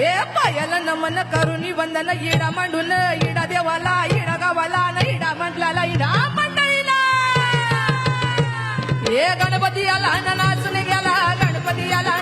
हे पायाला नमन करून वंदन इडा मांडून इडा देवाला इडा गावाला न इडा मंडळाला इडा मंडळीला. हे गणपती आला नाचून गेला गणपती आला